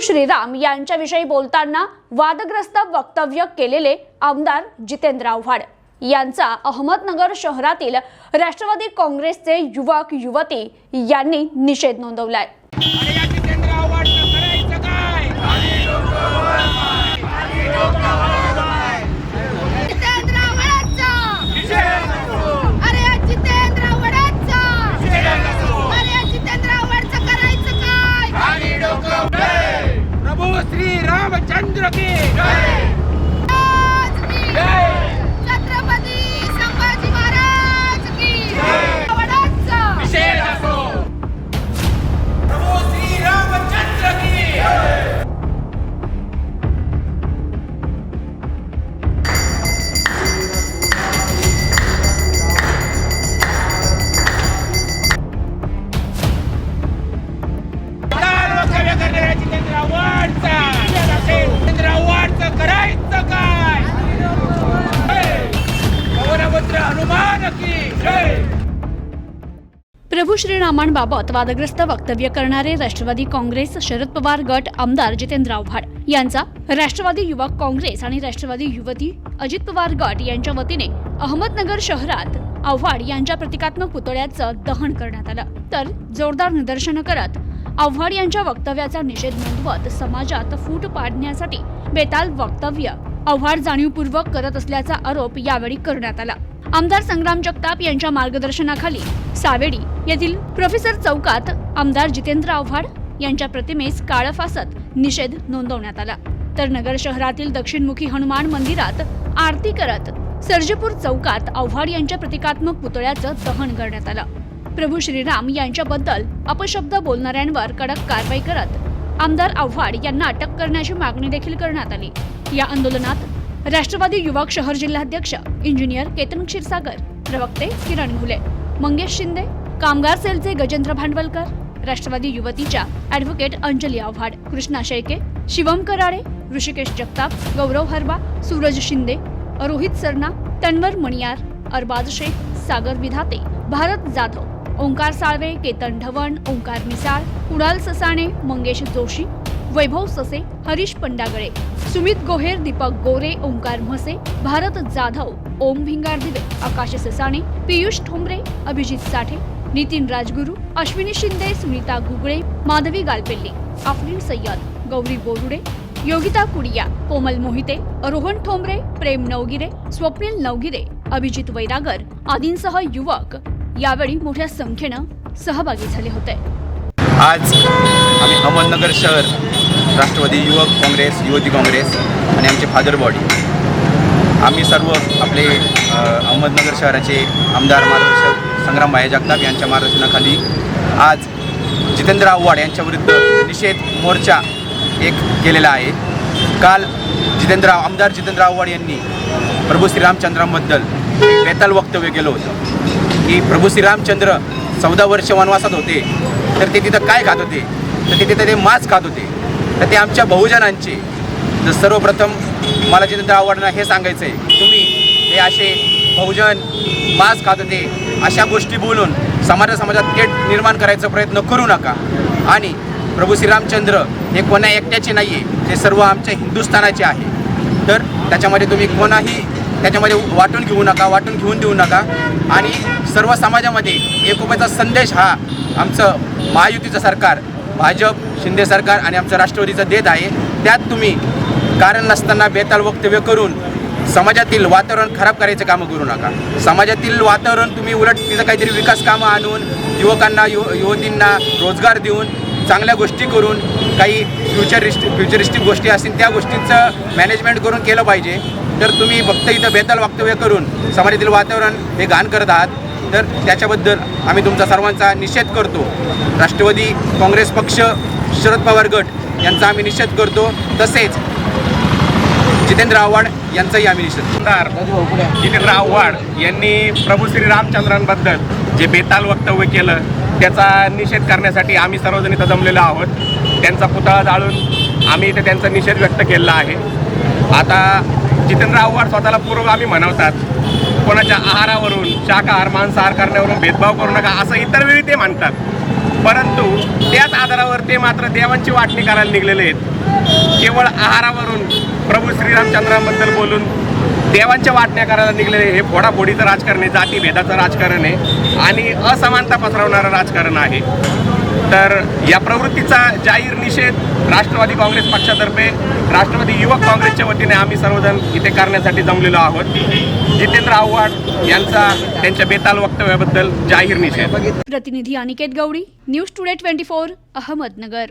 श्रीराम यांच्याविषयी बोलताना वादग्रस्त वक्तव्य केलेले आमदार जितेंद्र आव्हाड. यांचा अहमदनगर शहरातील राष्ट्रवादी काँग्रेसचे युवक युवती यांनी निषेध नोंदवलाय. प्रभू श्रीरामांबाबत वादग्रस्त वक्तव्य करणारे राष्ट्रवादी काँग्रेस शरद पवार गट आमदार जितेंद्र आव्हाड यांचा राष्ट्रवादी युवक काँग्रेस आणि राष्ट्रवादी युवती अजित पवार गट यांच्या वतीने अहमदनगर शहरात आव्हाड यांच्या प्रतिकात्मक पुतळ्याचं दहन करण्यात आलं. तर जोरदार निदर्शनं करत आव्हाड यांच्या वक्तव्याचा निषेध नोंदवत समाजात फूट पाडण्यासाठी बेताल वक्तव्य आव्हाड जाणीवपूर्वक करत असल्याचा आरोप यावेळी करण्यात आला. आमदार संग्राम जगताप यांच्या मार्गदर्शनाखाली सावेडी येथील प्रोफेसर चौकात आमदार जितेंद्र आव्हाड यांच्या प्रतिमेस काळफासत निषेध नोंदवण्यात आला. तर नगर शहरातील दक्षिणमुखी हनुमान मंदिरात आरती करत सर्जेपूर चौकात आव्हाड यांच्या प्रतिकात्मक पुतळ्याचं दहन करण्यात आलं. प्रभू श्रीराम यांच्याबद्दल अपशब्द बोलणाऱ्यांवर कडक कारवाई करत आमदार आव्हाड यांना अटक करण्याची मागणी देखील करण्यात आली. या आंदोलनात राष्ट्रवादी युवक शहर जिल्हाध्यक्ष इंजिनियर केतन क्षीरसागर प्रवक्ते किरण घुले मंगेश शिंदे कामगार सेलचे गजेंद्र भांडवलकर राष्ट्रवादी युवतीच्या ऍडव्होकेट अंजली आव्हाड कृष्णा शेळके शिवम कराळे ऋषिकेश जगताप गौरव हरबा सूरज शिंदे रोहित सरना तन्वर मणियार अरबाज शेख सागर विधाते भारत जाधव ओंकार साळवे केतन ढवण ओंकार मिसाळ कुणाल ससाणे मंगेश जोशी वैभव ससे हरीश पंडागळे सुमित गोहेर दीपक गोरे ओंकार म्हसे भारत जाधव ओम भिंगार दिवे आकाश ससाणे पियुष ठोंबरे अभिजित साठे नितीन राजगुरू अश्विनी शिंदे सुनीता घुगळे माधवी गालपेल्ली आफरीन सय्यद गौरी बोरुडे योगिता कुडिया कोमल मोहिते रोहन ठोंबरे प्रेम नवगिरे स्वप्नील नवगिरे अभिजित वैरागर आदींसह युवक. यावेळी मोठ्या संख्येनं सहभागी झाले होते. आज आम्ही अहमदनगर शहर राष्ट्रवादी युवक काँग्रेस युवती काँग्रेस आणि आमचे फादर बॉडी. आम्ही सर्व आपले अहमदनगर शहराचे आमदार मार्गदर्शक संग्राम भाया जगताप यांच्या मार्गदर्शनाखाली आज जितेंद्र आव्हाड यांच्याविरुद्ध निषेध मोर्चा एक केलेला आहे. काल जितेंद्र आमदार जितेंद्र आव्हाड यांनी प्रभू श्रीरामचंद्रांबद्दल बेताल वक्तव्य केलं होतं की प्रभू श्रीरामचंद्र चौदा वर्ष वनवासात होते तर ते तिथं काय खात होते? तर ते तिथं ते मांस खात होते. तर ते आमच्या बहुजनांचे. तर सर्वप्रथम मला जितेंद्र आव्हाडांना हे सांगायचं आहे तुम्ही हे असे बहुजन मांस खात होते अशा गोष्टी बोलून समाजा समाजात थेट निर्माण करायचा प्रयत्न करू नका. आणि प्रभू श्रीरामचंद्र हे कोणा एकट्याचे नाही आहे ते सर्व आमच्या हिंदुस्थानाचे आहे. तर त्याच्यामध्ये तुम्ही कोणाही त्याच्यामध्ये वाटून घेऊ नका वाटून घेऊन देऊ नका. आणि सर्व समाजामध्ये एकोप्याचा संदेश हा आमचं महायुतीचं सरकार भाजप शिंदे सरकार आणि आमचं राष्ट्रवादीचं देत आहे. त्यात तुम्ही कारण नसताना बेताल वक्तव्य करून समाजातील वातावरण खराब करायचं कामं करू नका. समाजातील वातावरण तुम्ही उलट तिथं काहीतरी विकास कामं आणून युवकांना यु युवतींना रोजगार देऊन चांगल्या गोष्टी करून काही फ्युचरिस्ट फ्युचरिस्टिक गोष्टी असतील त्या गोष्टींचं मॅनेजमेंट करून केलं पाहिजे. तर तुम्ही फक्त इथं बेताल वक्तव्य करून समाजातील वातावरण हे घाण करत आहात. तर त्याच्याबद्दल आम्ही तुमचा सर्वांचा निषेध करतो. राष्ट्रवादी काँग्रेस पक्ष शरद पवार गट यांचा आम्ही निषेध करतो. तसेच जितेंद्र आव्हाड यांचाही आम्ही निषेध आमदार जितेंद्र आव्हाड यांनी प्रभू श्री रामचंद्रांबद्दल जे बेताल वक्तव्य केलं त्याचा निषेध करण्यासाठी आम्ही सर्वजण इथं जमलेलो आहोत. त्यांचा पुतळा जाळून आम्ही इथे त्यांचा निषेध व्यक्त केलेला आहे. आता जितेंद्र आव्हाड स्वतःला पुरोगामी म्हणवतात. कोणाच्या आहारावरून शाकाहार मांसाहार करण्यावरून भेदभाव करू नका असं इतर वेळी ते म्हणतात. परंतु त्याच आधारावर ते मात्र देवांची वाटणी करायला निघलेले आहेत. केवळ आहारावरून प्रभू श्रीरामचंद्रांबद्दल बोलून देवांच्या वाटण्या करायला निघलेले हे फोडाफोडीचं राजकारण आहे जातीभेदाचं राजकारण आहे आणि असमानता पसरवणारं राजकारण आहे. तर या प्रवृत्तीचा जाहीर निषेध राष्ट्रवादी काँग्रेस पक्षातर्फे राष्ट्रवादी युवक काँग्रेसच्या वतीने आम्ही सर्वजण इथे करण्यासाठी जमलेलो आहोत. जितेंद्र आव्हाड यांचा त्यांच्या बेताल वक्तव्याबद्दल जाहीर निषेध. प्रतिनिधी Aniket Gawali news today twenty four Ahmednagar.